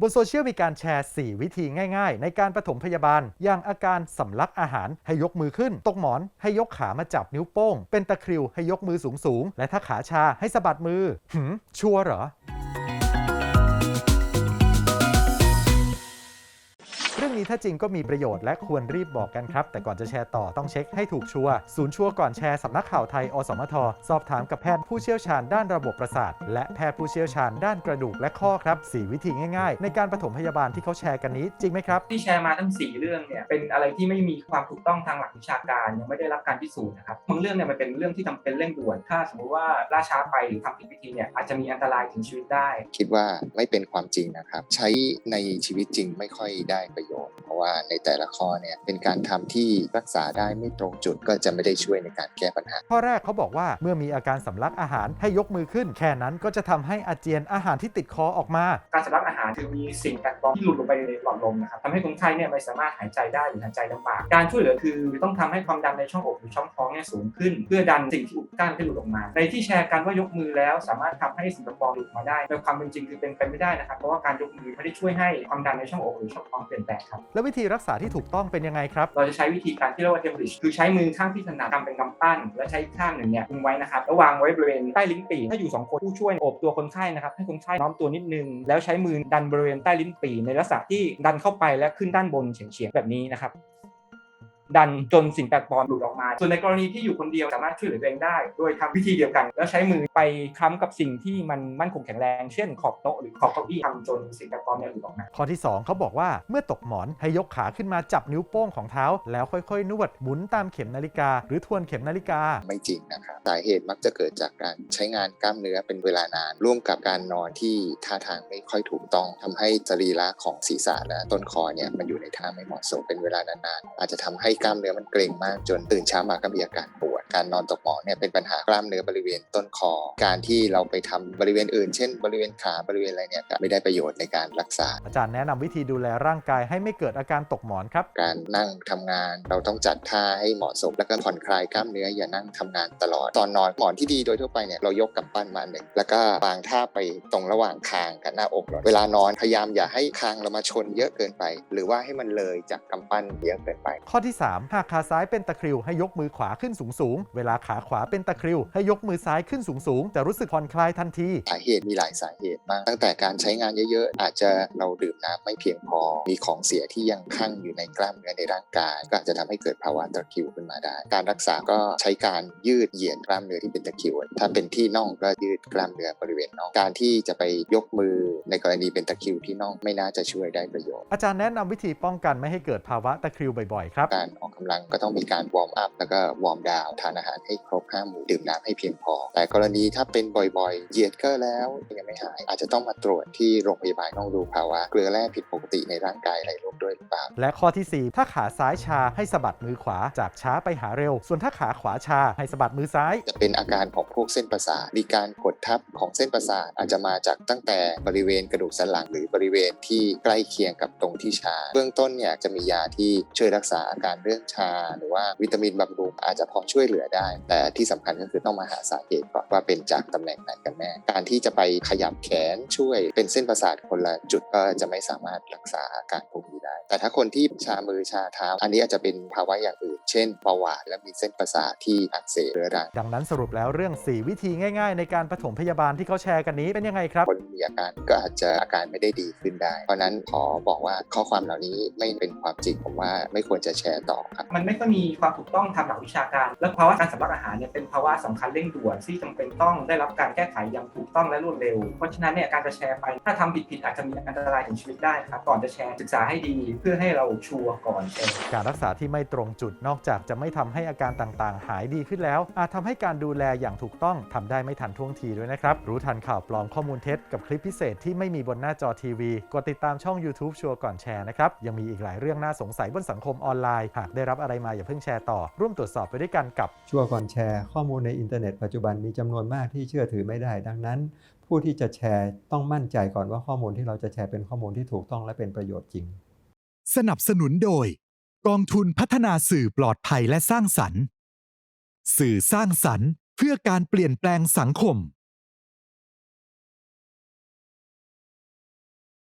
บนโซเชียลมีการแชร์ 4 วิธีง่ายๆ ในการปฐมพยาบาล อย่างอาการสำลักอาหารให้ยกมือขึ้น ตกหมอนให้ยกขามาจับนิ้วโป้ง เป็นตะคริวให้ยกมือสูงๆ และถ้าขาชาให้สะบัดมือ หืมชัวร์เหรอ นี้ถ้าจริงก็มีประโยชน์และควรรีบบอกกันครับ แต่ก่อนจะแชร์ต่อต้องเช็คให้ถูกชัวร์ศูนย์ชัวร์ก่อนแชร์สำนักข่าวไทยอสมท สอบถามกับแพทย์ผู้เชี่ยวชาญด้านระบบประสาท และแพทย์ผู้เชี่ยวชาญด้านกระดูกและข้อครับ 4 วิธีง่ายๆ ในการปฐมพยาบาลที่เขาแชร์กันนี้จริงไหมครับ ที่แชร์มาทั้ง 4 เรื่องเนี่ยเป็นอะไรที่ไม่มีความถูกต้องทางหลักวิชาการ ยังไม่ได้รับการพิสูจน์นะครับบางเรื่องเนี่ยมันเป็นเรื่องที่จำเป็นเร่งด่วน ถ้าสมมติว่าล่าช้าไปหรือทำผิดวิธีเนี่ยอาจจะมีอันตรายถึงชีวิตได้ คิดว่าไม่เป็นความจริงนะครับ ใช้ในชีวิตจริงไม่ค่อยได้ประโยชน์เพราะ ว่าในแต่ละข้อเนี่ยเป็นการทำที่รักษาได้ไม่ตรงจุดก็จะไม่ได้ช่วยในการแก้ปัญหา ข้อแรกเขาบอกว่าเมื่อมีอาการสำลักอาหารให้ยกมือขึ้น แค่นั้นก็จะทำให้อาเจียนอาหารที่ติดคอออกมา การสำลักอาหารคือมีสิ่งแปลกปลอมที่หลุดลงไปในหลอดลมนะครับทำให้คนไข้เนี่ยไม่สามารถหายใจได้หรือหายใจลำบาก การช่วยเหลือคือต้องทำให้ความดันในช่องอกหรือช่องท้องเนี่ยสูงขึ้น เพื่อดันสิ่งที่อุดกั้นให้หลุดออกมา ในที่แชร์กันว่ายกมือแล้ว สามารถทำให้สิ่งแปลกปลอมหลุดออกมาได้แต่ความเป็นจริงคือเป็นไปไม่ได้นะครับเพราะว่าการยกมือไม่ได้ช่วยให้ความดันในช่องอกหรือช่องท้องเปลี่ยนแปลงครับแล้ววิธีรักษาที่ถูกต้องเป็นยังไงครับ เราจะใช้วิธีการที่เรียกว่าเทมริชคือใช้มือข้างที่ถนัดทำเป็นกำปั้น และใช้อีกข้างหนึ่งเนี่ยคุมไว้นะครับแล้ววางไว้บริเวณใต้ลิ้นปี่ถ้าอยู่สองคนผู้ช่วยโอบตัวคนไข้นะครับให้คนไข้น้อมตัวนิดนึง แล้วใช้มือดันบริเวณใต้ลิ้นปี่ในลักษณะที่ดันเข้าไปและขึ้นด้านบนเฉียงๆแบบนี้นะครับ ดันจนสิ่งแปลกปลอมหลุดออกมา ส่วนในกรณีที่อยู่คนเดียวสามารถช่วยเหลือตัวเองได้ โดยทำวิธีเดียวกัน แล้วใช้มือไปค้ำกับสิ่งที่มันมั่นคงแข็งแรง เช่นขอบโต๊ะหรือขอบเก้าอี้ทำจนสิ่งแปลกปลอมเนี่ยหลุดออกมา ข้อที่ 2เขาบอกว่าเมื่อตกหมอนให้ยกขาขึ้นมาจับนิ้วโป้งของเท้า แล้วค่อยๆ นวดหมุนตามเข็มนาฬิกา หรือทวนเข็มนาฬิกา ไม่จริงนะครับสาเหตุมักจะเกิดจากการใช้งานกล้ามเนื้อเป็นเวลานาน ร่วมกับการนอนที่ท่าทางไม่ค่อยถูกต้องทำให้สรีระของศีรษะและต้นคอเนี่ยมันอยู่ในท่าไม่เหมาะสมเป็นเวลานานๆอาจจะทำให้กล้ามเนื้อมันเกร็งมากจนตื่นเช้ามาก็มีอาการปวด การนอนตกหมอนเนี่ยเป็นปัญหากล้ามเนื้อบริเวณต้นคอ การที่เราไปทำบริเวณอื่น เช่น บริเวณขาบริเวณอะไรเนี่ยก็ไม่ได้ประโยชน์ในการรักษา อาจารย์แนะนำวิธีดูแลร่างกายให้ไม่เกิดอาการตกหมอนครับ การนั่งทำงานเราต้องจัดท่าให้เหมาะสมแล้วก็ผ่อนคลายกล้ามเนื้ออย่านั่งทำงานตลอดตอนนอนหมอนที่ดีโดยทั่วไปเนี่ยเรายกกำปั้นมาหนึ่งแล้วก็วางท่าไปตรงระหว่างคางกับหน้าอกเราเวลานอนพยายามอย่าให้คางเรามาชนเยอะเกินไป หรือว่าให้มันเลยจากกำปั้นเยอะเกินไป ข้อที่ 3 หากขาซ้ายเป็นตะคริวให้ยกมือขวาขึ้นสูงๆเวลาขาขวาเป็นตะคริว ให้ยกมือซ้ายขึ้นสูงๆ จะรู้สึกผ่อนคลายทันที สาเหตุมีหลายสาเหตุมาก ตั้งแต่การใช้งานเยอะๆ อาจจะเราดื่มน้ำไม่เพียงพอ มีของเสียที่ยังคั่งอยู่ในกล้ามเนื้อในร่างกาย ก็อาจจะทำให้เกิดภาวะตะคริวขึ้นมาได้ การรักษาก็ใช้การยืดเหยียดกล้ามเนื้อที่เป็นตะคริว ถ้าเป็นที่น่องก็ยืดกล้ามเนื้อบริเวณน่อง การที่จะไปยกมือในกรณีเป็นตะคริวที่น่องไม่น่าจะช่วยได้ประโยชน์ อาจารย์แนะนำวิธีป้องกันไม่ให้เกิดภาวะตะคริวบ่อยๆ ครับ การออกกำลังก็ต้องมีการวอร์มอัพแล้วก็วอร์มดาวน์ทานอาหารให้ครบห้าหมู่ดื่มน้ำให้เพียงพอ แต่กรณีถ้าเป็นบ่อยๆ เหยียดก็แล้วยังไม่หาย อาจจะต้องมาตรวจที่โรงพยาบาลต้องดูภาวะเกลือแร่ผิดปกติในร่างกายอะไรร่วมด้วยหรือเปล่า และข้อทีสี่ 4 ถ้าขาซ้ายชาให้สะบัดมือขวาจากช้าไปหาเร็ว ส่วนถ้าขาขวาชาให้สะบัดมือซ้าย จะเป็นอาการของพวกเส้นประสาทมีการกดทับของเส้นประสาทอาจจะมาจากตั้งแต่บริเวณกระดูกสันหลังหรือบริเวณที่ใกล้เคียงกับตรงที่ชา เบื้องต้นเนี่ยจะมียาที่ช่วยรักษาอาการเรื่องชา หรือว่าวิตามินบำรุงอาจจะพอช่วยเหลือได้ แต่ที่สำคัญก็คือต้องมาหาสาเหตุก่อนว่าเป็นจากตำแหน่งไหนกันแน่ การที่จะไปขยับแขนช่วยเป็นเส้นประสาทคนละจุดก็จะไม่สามารถรักษาอาการพวกนี้ได้ แต่ถ้าคนที่ชามือชาเท้า อันนี้อาจจะเป็นภาวะอย่างอื่น เช่นเบาหวานและมีเส้นประสาทที่อักเสบเรื้อรังดังนั้นสรุปแล้วเรื่อง 4 วิธีง่าย ๆ ในการปฐมพยาบาลที่เขาแชร์กันนี้เป็นยังไงครับ คนมีอาการก็อาจจะอาการไม่ได้ดีขึ้นได้ เพราะฉะนั้นขอบอกว่าข้อความเหล่านี้ไม่เป็นความจริงผมว่าไม่ควรจะแชร์ต่อครับ มันไม่ค่อยมีความถูกต้องทางหลักวิชาการและภาาวะการสำลักอาหารเนี่ยเป็นภาวะสำคัญเร่งด่วนที่จำเป็นต้องได้รับการแก้ไขอย่างถูกต้องและรวดเร็ว เพราะฉะนั้นเนี่ยการจะแชร์ไปถ้าทำผิดๆอาจจะมีอันตรายถึงชีวิตได้ครับก่อนจะแชร์ศึกษาให้ดีเพื่อให้เราชัวร์ก่อนแชร์การรักษาที่ไม่ตรงจุดนอกจากจะไม่ทำให้อาการต่างๆ หายดีขึ้นแล้ว อาจทำให้การดูแลอย่างถูกต้องทำได้ไม่ทันท่วงทีด้วยนะครับรู้ทันข่าวปลอมข้อมูลเท็จกับคลิปพิเศษที่ไม่มีบนหน้าจอทีวีกดติดตามช่อง YouTube ชัวร์ก่อนแชร์นะครับยังมีอีกหลายเรื่องน่าสงสัยบนสังคมออนไลน์หากได้รับอะไรมาอย่าเพิ่งแชร์ต่อร่วมตรวจสอบไปด้วยกันกับชัวก่อนแชร์ ข้อมูลในอินเทอร์เน็ตปัจจุบันมีจำนวนมากที่เชื่อถือไม่ได้ ดังนั้น ผู้ที่จะแชร์ต้องมั่นใจก่อนว่าข้อมูลที่เราจะแชร์เป็นข้อมูลที่ถูกต้องและเป็นประโยชน์จริง สนับสนุนโดย กองทุนพัฒนาสื่อปลอดภัยและสร้างสรรค์ สื่อสร้างสรรค์ เพื่อการเปลี่ยนแปลงสังคม